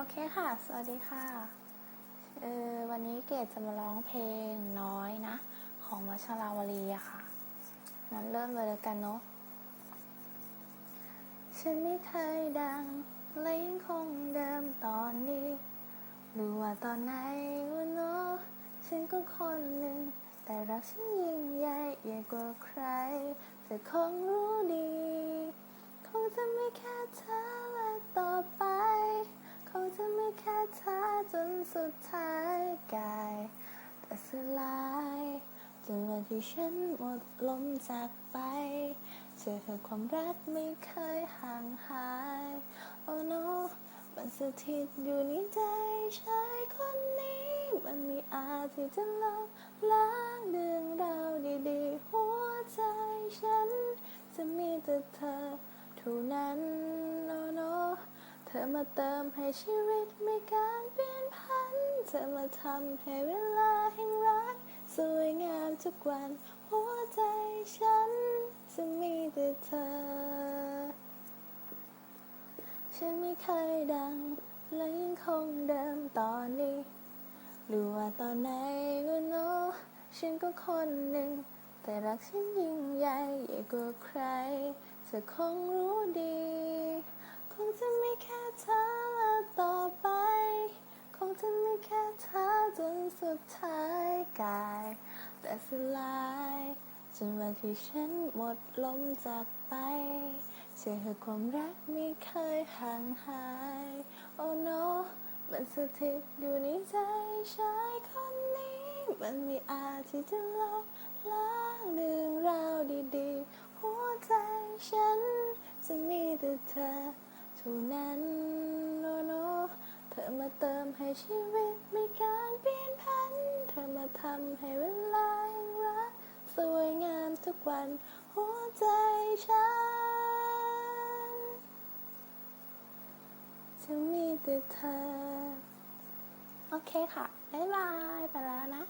โอเคค่ะ สวัสดีค่ะ เออวันนี้เกดจะมาร้องเพลงน้อยนะ ของวัชราวลีอะค่ะ นั้นเริ่มเลยแล้วกันเนาะ ฉันไม่เคยดัง และยังคงเดิมตอนนี้หรือว่าตอนไหนวะเนาะฉันก็คนหนึ่ง แต่รักฉันยิ่งใหญ่ใหญ่กว่าใครเธอคงรู้ดี คงจะไม่แค่เธอและต่อไป แค่เธอจนสุดท้ายกายแต่สลายจนวันที่ฉันหมดลมจากไปเจอคือความรักไม่เคยห่างหาย Oh no มันสถิตอยู่ในใจชายคนนี้ มันมีอาจที่จะลบล้างเรื่องราวดีๆ หัวใจฉัน จะมีแต่เธอเท่านั้น อมาเติมให้ชีวิตมีการเปลี่ยนพัน เธอมาทำให้เวลาแห่งรัก สวยงามทุกวัน หัวใจฉัน จะมีแต่เธอ ฉันไม่เคยดัง และยังคงเดิมตอนนี้หรือว่าตอนไหนก็โนฉันก็คนหนึ่ง แต่รักฉันยิ่งใหญ่ใหญ่กว่าใคร เธอคงรู้ดี จะไม่แค่เธอและต่อไป คงจะไม่แค่เธอจนสุดท้ายกาย แต่สลายจนวันที่ฉันหมดลมจากไปเจอความรักไม่เคยห่างหาย Oh no มันสถิตอยู่ในใจชายคนนี้ มันมีอาจที่จะลบล้างเรื่องราวดีๆ หัวใจฉันจะมีแต่เธอ ท่านั้น No no เธอมาเติมให้ชีวิตมีการเปลี่ยนพัน เธอมาทำให้เวลาแห่งรักสวยงามทุกวันหัวใจฉันจะมีแต่เธอ โอเคค่ะ บ๊ายบาย ไปแล้วนะ